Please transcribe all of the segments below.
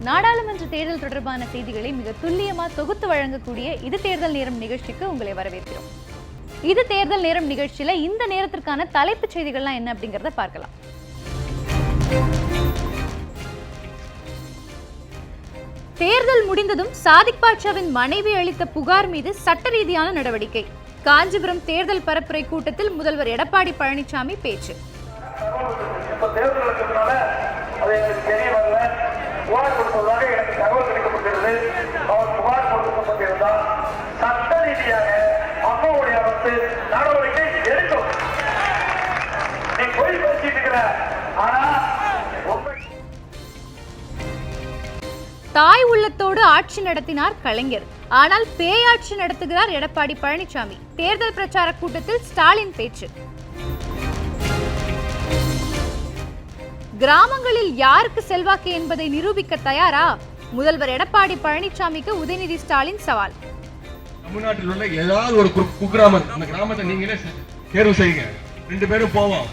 நாடாளுமன்ற தேர்தல் தொடர்பான செய்திகளை மிக துல்லியமா தொகுத்து வழங்கக்கூடிய இது தேர்தல் நேரம் நிகழ்ச்சிக்கு உங்களை வரவேற்கிறோம். இது தேர்தல் நேரம் நிகழ்ச்சியில இந்த நேரத்திற்கான தலைப்புச் செய்திகள்லாம் என்ன அப்படிங்கறத பார்க்கலாம். தேர்தல் முடிந்ததும் சாதிக் பாட்சாவின் மனைவி அளித்த புகார் மீது சட்ட ரீதியான நடவடிக்கை. காஞ்சிபுரம் தேர்தல் பரப்புரை கூட்டத்தில் முதல்வர் எடப்பாடி பழனிசாமி பேச்சு. தாய் உள்ளத்தோடு ஆட்சி நடத்தினார் கலைஞர். ஆனால் பேயாட்சி நடத்துகிறார் எடப்பாடி பழனிசாமி. தேர்தல் பிரச்சார கூட்டத்தில் ஸ்டாலின் பேச்சு. கிராமங்களில் யாருக்கு செல்வாக்கு என்பதை நிரூபிக்க தயாரா? முதல்வர் எடப்பாடி பழனிசாமிக்கு உதயநிதி ஸ்டாலின் சவால். தமிழ்நாட்டில் உள்ள ஏதாவது ஒரு குக்கிராமம் அந்த கிராமத்தை நீங்களே தேர்வு செய்யுங்க. ரெண்டு பேரும் போவோம்.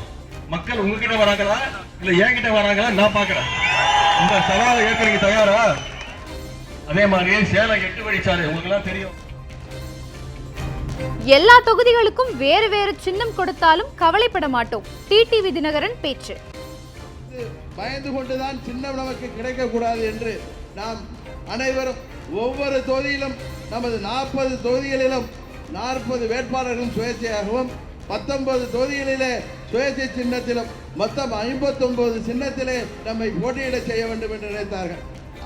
மக்கள் உங்ககிட்ட வராங்களா? இல்ல என்கிட்ட வராங்களா? நான் பாக்குறேன். இந்த சவாலை ஏற்க நீங்க தயாரா? அதே மாதிரி சேலம் எட்டு வழிச்சாலை உங்களுக்கு எல்லாம் தெரியும். எல்லா தொகுதிகளுக்கும் வேறு வேறு சின்னம் கொடுத்தாலும் கவலைப்பட மாட்டோம். டிடிவி தினகரன் பேச்சு. பயந்து கொண்டுதான் சின்னம் நமக்கு கிடைக்கக்கூடாது என்று நாம் அனைவரும் ஒவ்வொரு தொகுதியிலும் நமது நாற்பது தொகுதிகளிலும் நாற்பது வேட்பாளர்களும் சுயேட்சையாகவும் பத்தொன்பது தொகுதிகளிலே சுயேட்சை சின்னத்திலும் மொத்தம் ஐம்பத்தொன்பது சின்னத்திலே நம்மை போட்டியிட செய்ய வேண்டும் என்று நினைத்தார்கள்.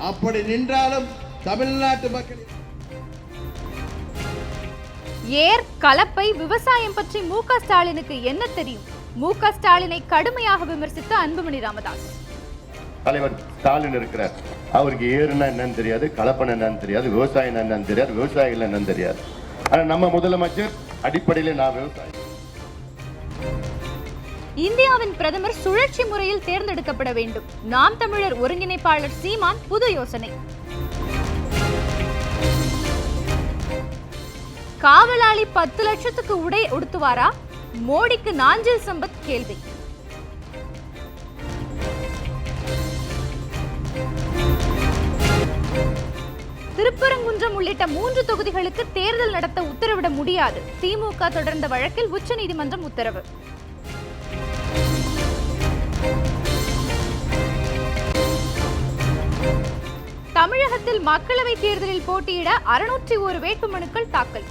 அப்படி நின்றாலும் தமிழ்நாட்டு மக்கள் ஏர் கலப்பை விவசாயம் பற்றி மு க ஸ்டாலினுக்கு என்ன தெரியும்? மு க ஸ்டாலினை கடுமையாக விமர்சித்த அன்புமணி ராமதாஸ். தலைவர் ஸ்டாலின் இருக்கிறார். அவருக்கு ஏறுனா என்னன்னு தெரியாது கலப்பனை என்னன்னு தெரியாது விவசாயம் என்னன்னு தெரியாது விவசாயிகள் என்னன்னு தெரியாது. ஆனா நம்ம முதலமைச்சர் அடிப்படையில் நான் விவசாயி. இந்தியாவின் பிரதமர் சுழற்சி முறையில் தேர்ந்தெடுக்கப்பட வேண்டும். நாம் தமிழர் ஒருங்கிணைப்பாளர் சீமான் புது யோசனை. காவலாளி பத்து லட்சத்துக்கு உடை உடுத்துவாரா? மோடிக்கு நாஞ்சில் சம்பத் கேள்வி. திருப்பரங்குன்றம் உள்ளிட்ட மூன்று தொகுதிகளுக்கு தேர்தல் நடத்த உத்தரவிட முடியாது. திமுக தொடர்ந்த வழக்கில் உச்சநீதிமன்றம் உத்தரவு. தமிழகத்தில் மக்களவைத் தேர்தலில் போட்டியிட அறுநூற்றி ஒரு வேட்புமனுக்கள் தாக்கல்.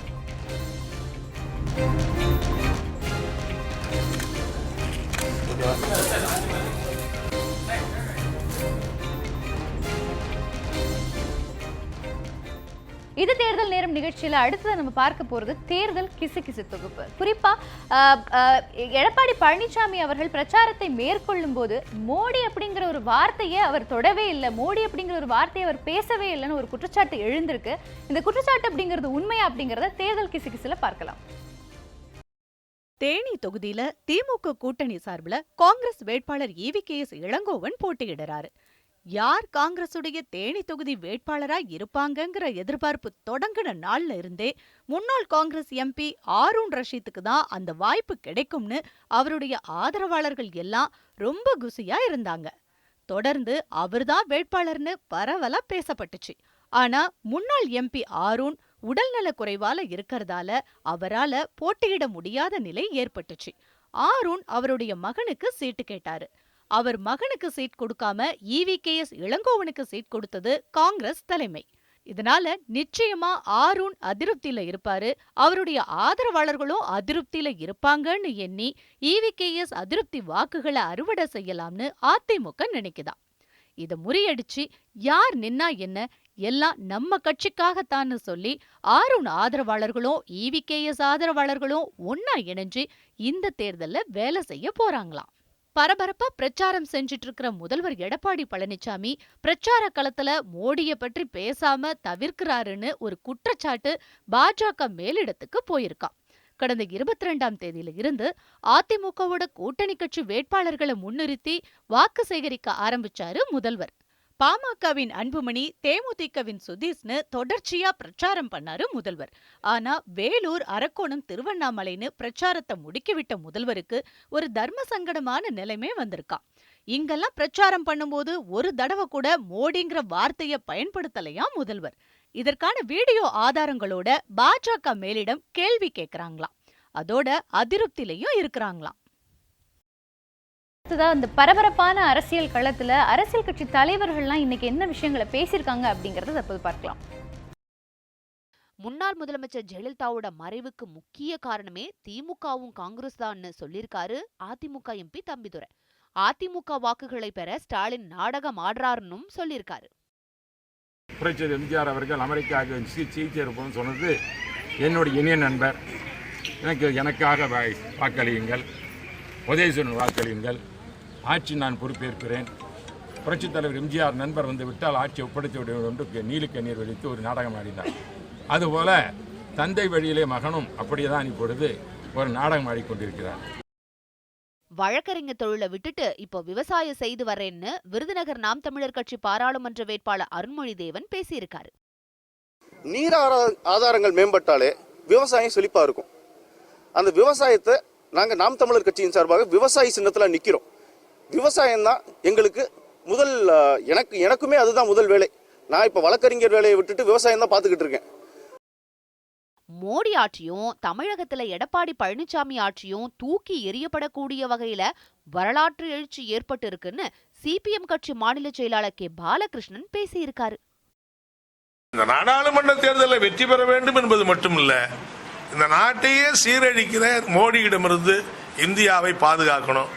இது தேர்தல் நேரம் நிகழ்ச்சியில அடுத்தது நம்ம பார்க்க போகிறது தேர்தல் கிசு கிசு தொகுப்பு குறிப்பாக எடப்பாடி பழனிசாமி அவர்கள் பிரச்சாரத்தை மேற்கொள்ளும் போது மோடி அப்படிங்கிற ஒரு வார்த்தையை அவர் தொடவே இல்லை. மோடி அப்படிங்கிற ஒரு வார்த்தையை அவர் பேசவே இல்லைன்னு ஒரு குற்றச்சாட்டு எழுந்திருக்கு. இந்த குற்றச்சாட்டு அப்படிங்கிறது உண்மையா அப்படிங்கிறத தேர்தல் கிசு கிசுல பார்க்கலாம். தேனி தொகுதியில திமுக கூட்டணி சார்பில் காங்கிரஸ் வேட்பாளர் ஈவி கே எஸ் இளங்கோவன் போட்டியிடுறாரு. யார் காங்கிரசுடைய தேனி தொகுதி வேட்பாளரா இருப்பாங்கங்கிற எதிர்பார்ப்பு தொடங்கின நாள்ல இருந்தே முன்னாள் காங்கிரஸ் எம்பி ஆரூன் ரஷீத்துக்கு தான் அந்த வாய்ப்பு கிடைக்கும்னு அவருடைய ஆதரவாளர்கள் எல்லாம் ரொம்ப குசியா இருந்தாங்க. தொடர்ந்து அவர்தான் வேட்பாளர்னு பரவலா பேசப்பட்டுச்சு. ஆனா முன்னாள் எம்பி ஆரூன் உடல்நல குறைவால இருக்கறதால அவரால போட்டியிட முடியாத நிலை ஏற்பட்டுச்சு. ஆரூன் அவருடைய மகனுக்கு சீட்டு கேட்டாரு. அவர் மகனுக்கு சீட் கொடுக்காம இவிகேஎஸ் இளங்கோவனுக்கு சீட் கொடுத்தது காங்கிரஸ் தலைமை. இதனால நிச்சயமா ஆரூன் அதிருப்தியில இருப்பாரு. அவருடைய ஆதரவாளர்களும் அதிருப்தியில இருப்பாங்கன்னு எண்ணி இவிகேஎஸ் அதிருப்தி வாக்குகளை அறுவடை செய்யலாம்னு அதிமுக நினைக்குதான் இத முறியடிச்சு யார் நின்னா என்ன? எல்லாம் நம்ம கட்சிக்காகத்தான்னு சொல்லி ஆரூன் ஆதரவாளர்களும் இவிகேஎஸ் ஆதரவாளர்களும் ஒன்னா இணைஞ்சு இந்த தேர்தல்ல வேலை செய்ய போறாங்களாம். பரபரப்பா பிரச்சாரம் செஞ்சிட்டு இருக்கிற முதல்வர் எடப்பாடி பழனிசாமி பிரச்சார களத்துல மோடிய பற்றி பேசாம தவிர்க்கிறாருன்னு ஒரு குற்றச்சாட்டு பாஜக மேலிடத்துக்கு போயிருக்கான் கடந்த இருபத்தி ரெண்டாம் தேதியில இருந்து அதிமுகவோட கூட்டணி கட்சி வேட்பாளர்களை முன்னிறுத்தி வாக்கு சேகரிக்க ஆரம்பிச்சாரு முதல்வர். பாமகவின் அன்புமணி தேமுதிகவின் சுதீஷ்னு தொடர்ச்சியா பிரச்சாரம் பண்ணாரு முதல்வர். ஆனா வேலூர் அரக்கோணம் திருவண்ணாமலைன்னு பிரச்சாரத்தை முடுக்கிவிட்ட முதல்வருக்கு ஒரு தர்ம சங்கடமான நிலைமை வந்திருக்கான் இங்கெல்லாம் பிரச்சாரம் பண்ணும்போது ஒரு தடவை கூட மோடிங்கிற வார்த்தைய பயன்படுத்தலையா முதல்வர். இதற்கான வீடியோ ஆதாரங்களோட பாஜக மேலிடம் கேள்வி கேக்குறாங்களாம். அதோட அதிருப்திலையும் இருக்கிறாங்களாம். அடுத்ததா இந்த பரபரப்பான அரசியல் களத்துல அரசியல் கட்சி தலைவர்கள்லாம் இன்னைக்கு என்ன விஷயங்களை பேசியிருக்காங்க அப்படிங்கறத தற்போது பார்க்கலாம். முன்னாள் முதலமைச்சர் ஜெயலலிதாவோட மறைவுக்கு முக்கிய காரணமே திமுகவும் காங்கிரஸ் தான்னு சொல்லியிருக்காரு அதிமுக எம்பி தம்பிதுரை. அதிமுக வாக்குகளை பெற ஸ்டாலின் நாடகம் ஆடுறாருன்னும் சொல்லியிருக்காரு. புரட்சியர் எம்ஜிஆர் அவர்கள் அமெரிக்காவுக்கு சிகிச்சை இருப்போம்னு சொன்னது என்னுடைய இனிய நண்பர். எனக்கு எனக்காக வாக்களியுங்கள். உதயசூரன் வாக்களியுங்கள். ஆட்சி நான் பொறுப்பேற்கிறேன். புரட்சித் தலைவர் எம்ஜிஆர் நண்பர் வந்து விட்டால் ஆட்சி ஒப்படைத்து விடுவேன் என்று நீலி கண்ணீர் வெடித்து ஒரு நாடகம் ஆடினார். அதுபோல தந்தை வழியிலே மகனும் அப்படியே தான் இப்பொழுது ஒரு நாடகம் ஆடிக்கொண்டிருக்கிறார். வழக்கறிஞர் தொழிலை விட்டுட்டு இப்போ விவசாயம் செய்து வரேன்னு விருதுநகர் நாம் தமிழர் கட்சி பாராளுமன்ற வேட்பாளர் அருண்மொழி தேவன் பேசியிருக்காரு. நீர் ஆரா- ஆதாரங்கள் மேம்பட்டாலே விவசாயம் செழிப்பா இருக்கும். அந்த விவசாயத்தை நாங்க நாம் தமிழர் கட்சியின் சார்பாக விவசாயி சின்னத்துல நிக்கிறோம். விவசாயம் தான் எங்களுக்கு முதல் எனக்கு எனக்குமே அதுதான் முதல் வேலை. நான் இப்ப வழக்கறிஞர் வேலையை விட்டுட்டு விவசாயம் தான் பார்த்துக்கிட்டு இருக்கேன். மோடி ஆட்சியும் தமிழகத்துல எடப்பாடி பழனிசாமி ஆட்சியும் தூக்கி எறியப்படக்கூடிய வகையில வரலாற்று எழுச்சி ஏற்பட்டு இருக்குன்னு சிபிஎம் கட்சி மாநில செயலாளர் கே. பாலகிருஷ்ணன் பேசியிருக்காரு. இந்த நாடாளுமன்ற தேர்தலில் வெற்றி பெற வேண்டும் என்பது மட்டுமல்ல இந்த நாட்டையே சீரழிக்கிற மோடியிடமிருந்து இந்தியாவை பாதுகாக்கணும்.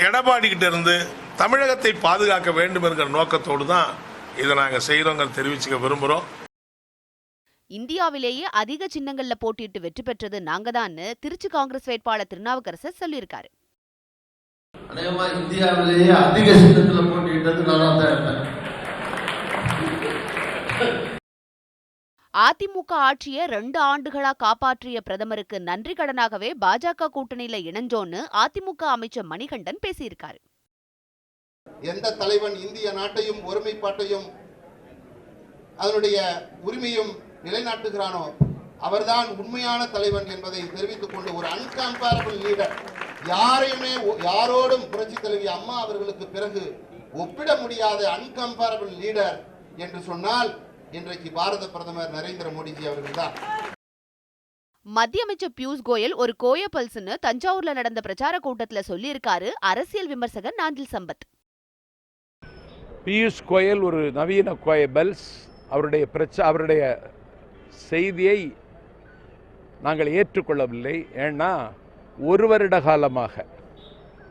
எடப்பாடி கிட்ட இருந்து தமிழகத்தை பாதுகாக்க வேண்டும் என்கிற நோக்கத்தோடு தான் இதை நாங்கள் செய்கிறோங்கிறத தெரிவிச்சுக்க விரும்புகிறோம் இந்தியாவிலேயே அதிக சின்னங்கள்ல போட்டியிட்டு வெற்றி பெற்றது நாங்கதான்னு திருச்சி காங்கிரஸ் வேட்பாளர் திருநாவுக்கரசர் சொல்லியிருக்காரு. அநேகமா இந்தியாவிலேயே அதிக சின்னத்துல போட்டியிட்டது நானா தான் இருப்பேன் அதிமுக ஆட்சியை ரெண்டு ஆண்டுகளா காப்பாற்றிய பிரதமருக்கு நன்றி கடனாகவே பாஜக கூட்டணியில இணைஞ்சோன்னு அதிமுக அமைச்சர் மணிகண்டன் பேசியிருக்காரு. எந்த தலைவன் இந்திய நாட்டையும் ஒருமைப்பாட்டையும் அதனுடைய உரிமையும் நிலைநாட்டுகிறானோ அவர்தான் உண்மையான தலைவன் என்பதை தெரிவித்துக் கொண்டு ஒரு அன்கம்பேரபிள் லீடர் யாரையுமே யாரோடும் புரட்சி தலைவி அம்மா அவர்களுக்கு பிறகு ஒப்பிட முடியாத அன்கம்பேரபிள் லீடர் என்று சொன்னால் இன்றைக்கு பாரத பிரதமர் நரேந்திர மோடிஜி அவர்கள்தான் மத்திய அமைச்சர் பியூஷ் கோயல் ஒரு கோய பல்ஸ்னு தஞ்சாவூர்ல நடந்த பிரச்சார கூட்டத்துல சொல்லியிருக்காரு அரசியல் விமர்சகர் நாஞ்சில் சம்பத். பியூஷ் கோயல் ஒரு நவீன கோயபல்ஸ். அவருடைய பிரச்ச அவருடைய செய்தியை நாங்கள் ஏற்றுக்கொள்ளவில்லை. ஏன்னா ஒரு வருட காலமாக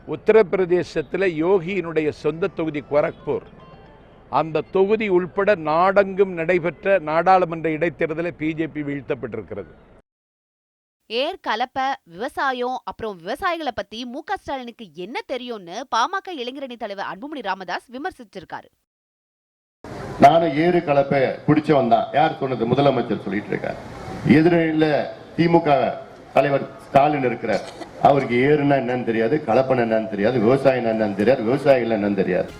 உத்தரப்பிரதேசத்தில் யோகியினுடைய சொந்த தொகுதி கோரக்பூர். அந்த தொகுதி உள்பட நாடெங்கும் நடைபெற்ற நாடாளுமன்ற இடைத்தேர்தலில் பிஜேபி வீழ்த்தப்பட்டிருக்கிறது. ஏர் கலப்ப விவசாயம் அப்புறம் விவசாயிகளை பத்தி மு க ஸ்டாலினுக்கு என்ன தெரியும்னு பாமக இளைஞரணி தலைவர் அன்புமணி ராமதாஸ் விமர்சிச்சிருக்காரு. நானும் ஏறு கலப்பை பிடிச்சவன் தான். யார் சொன்னது? முதலமைச்சர் சொல்லிட்டு இருக்கார். எதிரில திமுக தலைவர் ஸ்டாலின் இருக்கிறார். அவருக்கு ஏறுனா என்னன்னு தெரியாது கலப்பனை என்னன்னு தெரியாது விவசாயம் என்னன்னு தெரியாது விவசாயிகள் என்னன்னு தெரியாது.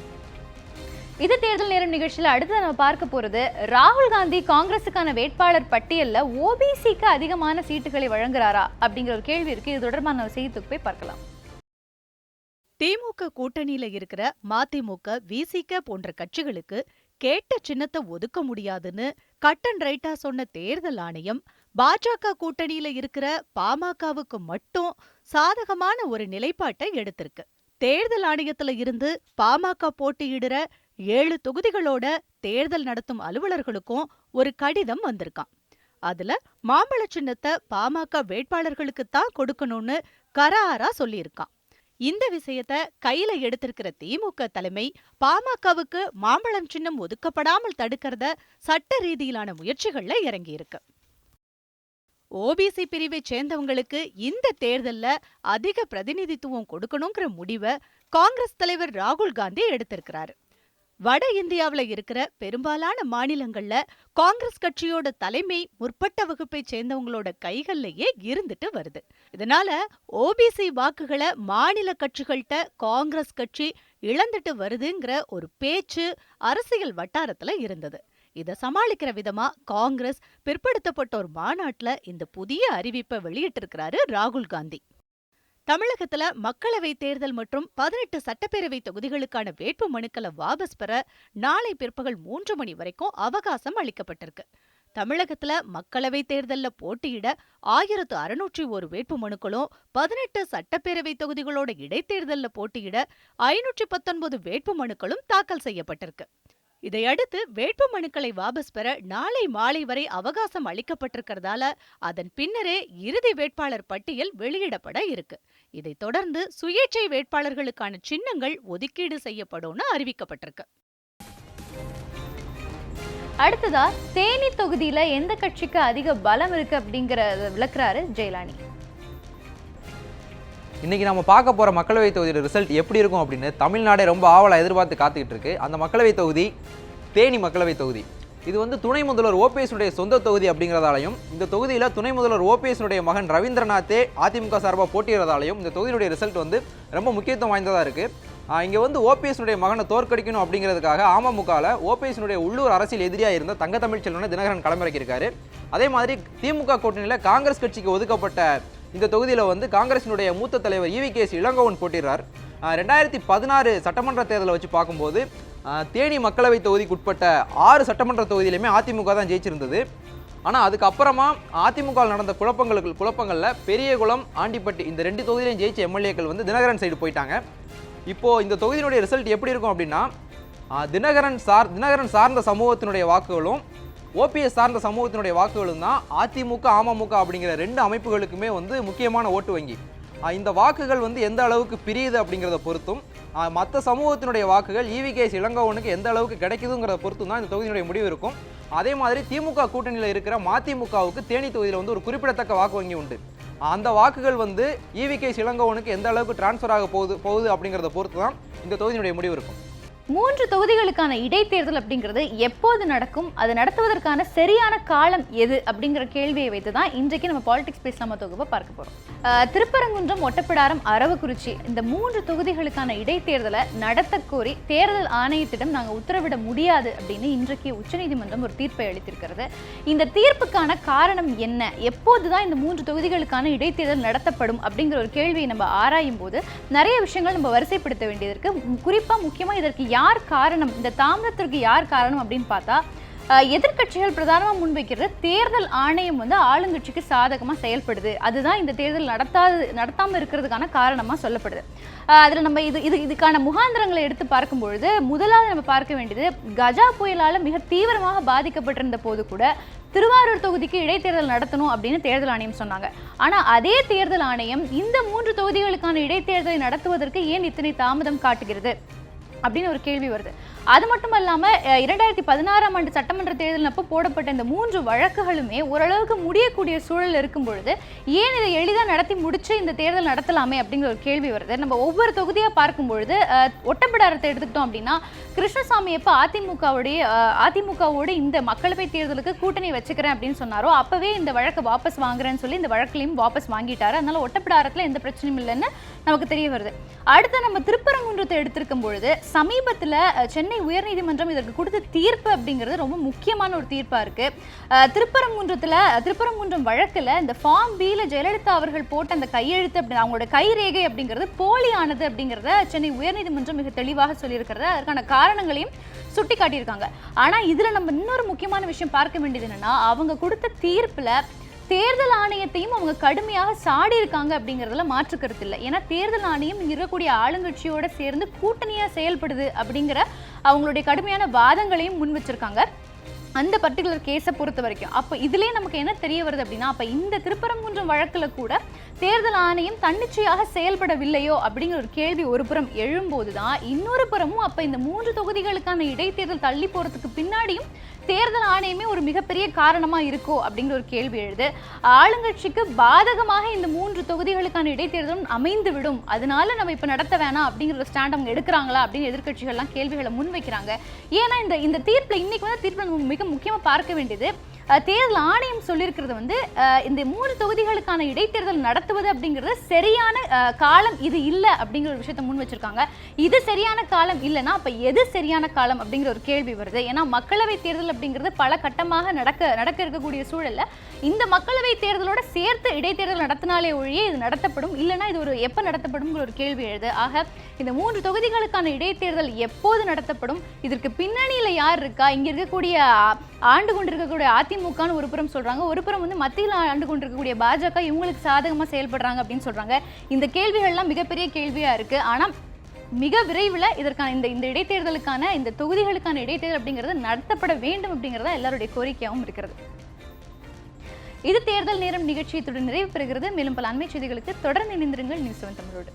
இது தேர்தல் நேரம் நிகழ்ச்சியில அடுத்து நம்ம பார்க்க போறது ராகுல் காந்தி காங்கிரஸுக்கான வேட்பாளர் பட்டியல்ல ஓபிசிக்கு அதிகமான சீட்டுகளை வழங்குறாரா அப்படிங்கிற ஒரு கேள்வி இருக்கு. இது தொடர்பான ஒரு செய்தி தொகுப்பை பார்க்கலாம். திமுக கூட்டணியில இருக்கிற மதிமுக விசிக போன்ற கட்சிகளுக்கு கேட்ட சின்னத்தை ஒதுக்க முடியாதுன்னு கட் அண்ட் ரைட்டா சொன்ன தேர்தல் ஆணையம் பாஜக கூட்டணியில இருக்கிற பாமகவுக்கு மட்டும் சாதகமான ஒரு நிலைப்பாட்டை எடுத்திருக்கு. தேர்தல் ஆணையத்துல இருந்து பாமக போட்டியிடுற ஏழு தொகுதிகளோட தேர்தல் நடத்தும் அலுவலர்களுக்கும் ஒரு கடிதம் வந்திருக்கான் அதுல மாம்பழ சின்னத்தை பாமக வேட்பாளர்களுக்கு தான் கொடுக்கணும்னு கராரா சொல்லியிருக்கான் இந்த விஷயத்த கையில எடுத்திருக்கிற திமுக தலைமை பாமகவுக்கு மாம்பழம் சின்னம் ஒதுக்கப்படாமல் தடுக்கிறத சட்ட ரீதியிலான முயற்சிகள்ல இறங்கியிருக்கு. ஓபிசி பிரிவை சேர்ந்தவங்களுக்கு இந்த தேர்தல்ல அதிக பிரதிநிதித்துவம் கொடுக்கணுங்கிற முடிவை காங்கிரஸ் தலைவர் ராகுல் காந்தி எடுத்திருக்கிறாரு. வட இந்தியாவுல இருக்கிற பெரும்பாலான மாநிலங்கள்ல காங்கிரஸ் கட்சியோட தலைமை முற்பட்ட வகுப்பை சேர்ந்தவங்களோட கைகள்லயே இருந்துட்டு வருது. இதனால ஓபிசி வாக்குகளை மாநில கட்சிகள்கிட்ட காங்கிரஸ் கட்சி இழந்துட்டு வருதுங்கிற ஒரு பேச்சு அரசியல் வட்டாரத்துல இருந்தது. இத சமாளிக்கிற விதமா காங்கிரஸ் பிற்படுத்தப்பட்டோர் மாநாட்டுல இந்த புதிய அறிவிப்பை வெளியிட்டிருக்கிறாரு ராகுல் காந்தி. தமிழகத்துல மக்களவை தேர்தல் மற்றும் பதினெட்டு சட்டப்பேரவை தொகுதிகளுக்கான வேட்பு மனுக்களை வாபஸ் பெற நாளை பிற்பகல் மூன்று மணி வரைக்கும் அவகாசம் அளிக்கப்பட்டிருக்கு. தமிழகத்துல மக்களவை தேர்தல்ல போட்டியிட ஆயிரத்து அறுநூற்றி ஒரு வேட்பு மனுக்களும் பதினெட்டு சட்டப்பேரவை தொகுதிகளோட இடைத்தேர்தல்ல போட்டியிட ஐநூற்றி பத்தொன்பது வேட்பு மனுக்களும் தாக்கல் செய்யப்பட்டிருக்கு. இதையடுத்து வேட்பு மனுக்களை வாபஸ் பெற நாளை மாலை வரை அவகாசம் அளிக்கப்பட்டிருக்கிறதால அதன் பின்னரே இறுதி வேட்பாளர் பட்டியல் வெளியிடப்பட இருக்கு. இதைத் தொடர்ந்து சுயேட்சை வேட்பாளர்களுக்கான சின்னங்கள் ஒதுக்கீடு செய்யப்படும்னு அறிவிக்கப்பட்டிருக்கு. அடுத்ததா தேனி தொகுதியில எந்த கட்சிக்கு அதிக பலம் இருக்கு அப்படிங்கறத விளக்குறாரு ஜெயலானி. இன்றைக்கி நம்ம பார்க்க போகிற மக்களவைத் தொகுதியோட ரிசல்ட் எப்படி இருக்கும் அப்படின்னு தமிழ்நாடே ரொம்ப ஆவலாக எதிர்பார்த்து காத்துக்கிட்டு இருக்கு. அந்த மக்களவைத் தொகுதி தேனி மக்களவைத் தொகுதி. இது வந்து துணை முதல்வர் ஓபிஎஸ்னுடைய சொந்த தொகுதி அப்படிங்கிறதாலையும் இந்த தொகுதியில் துணை முதல்வர் ஓபிஎஸ்னுடைய மகன் ரவீந்திரநாத்தே அதிமுக சார்பாக போட்டியிடுறதாலையும் இந்த தொகுதியுடைய ரிசல்ட் வந்து ரொம்ப முக்கியத்துவம் வாய்ந்ததாக இருக்குது இங்கே வந்து ஓபிஎஸ்னுடைய மகனை தோற்கடிக்கணும் அப்படிங்கிறதுக்காக அமமுகவில் ஓபிஎஸ்னுடைய உள்ளூர் அரசியல் எதிரியாக இருந்த தங்க தமிழ்ச்செல்வனை தினகரன் களமிறக்கியிருக்காரு. அதே மாதிரி திமுக கூட்டணியில் காங்கிரஸ் கட்சிக்கு ஒதுக்கப்பட்ட இந்த தொகுதியில் வந்து காங்கிரசினுடைய மூத்த தலைவர் இவி கேஸ் இளங்கோவன் போட்டிடுறார். ரெண்டாயிரத்தி பதினாறு சட்டமன்ற தேர்தலை வச்சு பார்க்கும்போது தேனி மக்களவை தொகுதிக்கு உட்பட்ட ஆறு சட்டமன்ற தொகுதியிலுமே அதிமுக தான் ஜெயிச்சிருந்தது. ஆனால் அதுக்கப்புறமா அதிமுக நடந்த குழப்பங்களுக்கு குழப்பங்களில் பெரியகுளம் ஆண்டிப்பட்டி இந்த ரெண்டு தொகுதியிலையும் ஜெயிச்ச எம்எல்ஏக்கள் வந்து தினகரன் சைடு போயிட்டாங்க. இப்போது இந்த தொகுதியினுடைய ரிசல்ட் எப்படி இருக்கும் அப்படின்னா தினகரன் சார் தினகரன் சார்ந்த சமூகத்தினுடைய வாக்குகளும் ஓபிஎஸ் சார்ந்த சமூகத்தினுடைய வாக்குகளும் தான் அதிமுக அமமுக அப்படிங்கிற ரெண்டு அமைப்புகளுக்குமே வந்து முக்கியமான ஓட்டு வங்கி. இந்த வாக்குகள் வந்து எந்த அளவுக்கு பிரியுது அப்படிங்கிறத பொறுத்தும் மற்ற சமூகத்தினுடைய வாக்குகள் இவி இளங்கோவனுக்கு எந்த அளவுக்கு கிடைக்குதுங்கிறத பொறுத்தும் தான் இந்த தொகுதியினுடைய முடிவு இருக்கும். அதே மாதிரி திமுக கூட்டணியில் இருக்கிற மதிமுகவுக்கு தேனி தொகுதியில் வந்து ஒரு குறிப்பிடத்தக்க வாக்கு வங்கி உண்டு. அந்த வாக்குகள் வந்து இவிகேஎஸ் இளங்கோவனுக்கு எந்த அளவுக்கு டிரான்ஸ்ஃபர் ஆக போகுது போகுது அப்படிங்கிறத பொறுத்து தான் இந்த தொகுதியினுடைய முடிவு இருக்கும். மூன்று தொகுதிகளுக்கான இடைத்தேர்தல் அப்படிங்கிறது எப்போது நடக்கும்? அது நடத்துவதற்கான சரியான காலம் எது? அப்படிங்கிற கேள்வியை வைத்து தான் இன்றைக்கு நம்ம பாலிடிக்ஸ் பேசலாமா தொகுப்பை பார்க்க போகிறோம் திருப்பரங்குன்றம் ஒட்டப்பிடாரம் அரவக்குறிச்சி இந்த மூன்று தொகுதிகளுக்கான இடைத்தேர்தலை நடத்தக்கோரி தேர்தல் ஆணையத்திடம் நாங்கள் உத்தரவிட முடியாது அப்படின்னு இன்றைக்கு உச்சநீதிமன்றம் ஒரு தீர்ப்பை அளித்திருக்கிறது. இந்த தீர்ப்புக்கான காரணம் என்ன? எப்போது தான் இந்த மூன்று தொகுதிகளுக்கான இடைத்தேர்தல் நடத்தப்படும் அப்படிங்கிற ஒரு கேள்வியை நம்ம ஆராயும் போது நிறைய விஷயங்கள் நம்ம வரிசைப்படுத்த வேண்டியது இருக்கு. குறிப்பாக முக்கியமாக இதற்கு யார் காரணம்? இந்த தாமதத்திற்கு யார் காரணம் அப்படின்னு பார்த்தா எதிர்கட்சிகள் எதிர்க்கட்சிகள் முன்வைக்கிறது தேர்தல் ஆணையம் வந்து ஆளுங்கட்சிக்கு சாதகமாக செயல்படுது. அதுதான் இந்த தேர்தல் நடத்தாது நடத்தாமல் இருக்கிறதுக்கான காரணமாக சொல்லப்படுது. அதில் நம்ம இது இது இதுக்கான முகாந்திரங்களை எடுத்து பார்க்கும்பொழுது முதலாவது நம்ம பார்க்க வேண்டியது கஜா புயலால் மிக தீவிரமாக பாதிக்கப்பட்டிருந்த போது கூட திருவாரூர் தொகுதிக்கு இடைத்தேர்தல் நடத்தணும் அப்படின்னு தேர்தல் ஆணையம் சொன்னாங்க. ஆனால் அதே தேர்தல் ஆணையம் இந்த மூன்று தொகுதிகளுக்கான இடைத்தேர்தலை நடத்துவதற்கு ஏன் இத்தனை தாமதம் காட்டுகிறது? அப்படின்னு ஒரு கேள்வி வருது. அது மட்டும் இல்லாமல் இரண்டாயிரத்தி பதினாறாம் ஆண்டு சட்டமன்ற தேர்தல் அப்போ போடப்பட்ட இந்த மூன்று வழக்குகளுமே ஓரளவுக்கு முடியக்கூடிய சூழல் இருக்கும் பொழுது ஏன் இதை எளிதாக நடத்தி முடிச்சு இந்த தேர்தல் நடத்தலாமே அப்படிங்கிற ஒரு கேள்வி வருது. நம்ம ஒவ்வொரு தொகுதியாக பார்க்கும் பொழுது ஒட்டப்பிடாரத்தை எடுத்துக்கிட்டோம் அப்படின்னா கிருஷ்ணசாமி எப்போ அதிமுகவுடைய அதிமுகவோடு இந்த மக்களவை தேர்தலுக்கு கூட்டணி வச்சுக்கிறேன் அப்படின்னு சொன்னாரோ அப்பவே இந்த வழக்கை வாபஸ் வாங்குறேன்னு சொல்லி இந்த வழக்குலையும் வாபஸ் வாங்கிட்டாரு. அதனால ஒட்டப்பிடாரத்தில் எந்த பிரச்சனையும் இல்லைன்னு நமக்கு தெரிய வருது. அடுத்து நம்ம திருப்பரங்குன்றத்தை எடுத்திருக்கும் பொழுது சமீபத்தில் சென்னை உயர்நீதிமன்றம் இதற்கு கொடுத்த தீர்ப்பு அப்படிங்கிறது ரொம்ப முக்கியமான ஒரு தீர்ப்பாக இருக்கு. திருப்பரங்குன்றத்தில் திருப்பரங்குன்றம் வழக்கில் இந்த ஃபார்ம் பியில் ஜெயலலிதா அவர்கள் போட்ட அந்த கையெழுத்து அப்படி அவங்களோட கைரேகை அப்படிங்கிறது போலியானது அப்படிங்கிறத சென்னை உயர்நீதிமன்றம் மிக தெளிவாக சொல்லியிருக்கிறது. அதற்கான காரணங்களையும் சுட்டி காட்டியிருக்காங்க ஆனால் இதில் நம்ம இன்னொரு முக்கியமான விஷயம் பார்க்க வேண்டியது என்னென்னா அவங்க கொடுத்த தீர்ப்பில் தேர்தல் ஆணையத்தையும் அவங்க கடுமையாக சாடி இருக்காங்க அப்படிங்கிறதுல மாற்று கருத்து இல்லை. ஏன்னா தேர்தல் ஆணையம் இங்கே இருக்கக்கூடிய ஆளுங்கட்சியோட சேர்ந்து கூட்டணியாக செயல்படுது அப்படிங்கிற அவங்களுடைய கடுமையான வாதங்களையும் முன் வச்சிருக்காங்க. அந்த பர்டிகுலர் கேஸை பொறுத்த வரைக்கும். அப்போ இதுலேயே நமக்கு என்ன தெரிய வருது அப்படின்னா அப்போ இந்த திருப்பரங்குன்றம் வழக்கில் கூட தேர்தல் ஆணையம் தன்னிச்சையாக செயல்படவில்லையோ அப்படிங்கிற ஒரு கேள்வி ஒரு புறம் எழும்போது தான் இன்னொரு புறமும் அப்போ இந்த மூன்று தொகுதிகளுக்கான இடைத்தேர்தல் தள்ளி போகிறதுக்கு பின்னாடியும் தேர்தல் ஆணையமே ஒரு மிகப்பெரிய காரணமாக இருக்கோ அப்படிங்கிற ஒரு கேள்வி எழுது. ஆளுங்கட்சிக்கு பாதகமாக இந்த மூன்று தொகுதிகளுக்கான இடைத்தேர்தலும் அமைந்து விடும் அதனால நம்ம இப்போ நடத்த வேணாம் அப்படிங்கிற ஒரு ஸ்டாண்ட் அவங்க எடுக்கிறாங்களா அப்படின்னு எதிர்கட்சிகள்லாம் கேள்விகளை முன்வைக்கிறாங்க. ஏன்னா இந்த இந்த தீர்ப்பில் இன்னைக்கு வந்து தீர்ப்பில் மிக முக்கியமாக பார்க்க வேண்டியது தேர்தல் ஆணையம் சொல்லியிருக்கிறது வந்து இந்த மூணு தொகுதிகளுக்கான இடைத்தேர்தல் நடத்துவது அப்படிங்கிறது சரியான காலம் இது இல்லை அப்படிங்கிற ஒரு விஷயத்தை முன் வச்சிருக்காங்க. இது சரியான காலம் இல்லைன்னா அப்போ எது சரியான காலம் அப்படிங்கிற ஒரு கேள்வி வருது. ஏன்னா மக்களவை தேர்தல் அப்படிங்கிறது பல கட்டமாக நடக்க நடக்க இருக்கக்கூடிய சூழல்ல இந்த மக்களவை தேர்தலோட சேர்த்து இடைத்தேர்தல் நடத்தினாலே ஒழிய இது நடத்தப்படும். இல்லைன்னா இது ஒரு எப்போ நடத்தப்படும்ங்கிற ஒரு கேள்வி எழுது. ஆக இந்த மூன்று தொகுதிகளுக்கான இடைத்தேர்தல் எப்போது நடத்தப்படும்? இதற்கு பின்னணியில் யார் இருக்கா? இங்கே இருக்கக்கூடிய ஆண்டு கொண்டிருக்கக்கூடிய அதிமுகன்னு ஒரு புறம் சொல்றாங்க ஒரு புறம் வந்து மத்தியில் ஆண்டு கொண்டிருக்கக்கூடிய பாஜக இவங்களுக்கு சாதகமா செயல்படுறாங்க அப்படின்னு சொல்றாங்க. இந்த கேள்விகள்லாம் மிகப்பெரிய கேள்வியா இருக்கு. ஆனா மிக விரைவில் இதற்கான இந்த இந்த இடைத்தேர்தலுக்கான இந்த தொகுதிகளுக்கான இடைத்தேர்தல் அப்படிங்கிறது நடத்தப்பட வேண்டும் அப்படிங்கிறதா எல்லாருடைய கோரிக்கையாகவும் இருக்கிறது. இது தேர்தல் நேரம் நிகழ்ச்சியத்துடன் நிறைவு பெறுகிறது. மேலும் பல அண்மை செய்திகளுக்கு தொடர்ந்து இணைந்திருங்கள். நியூஸ் செவன் தமிழோடு.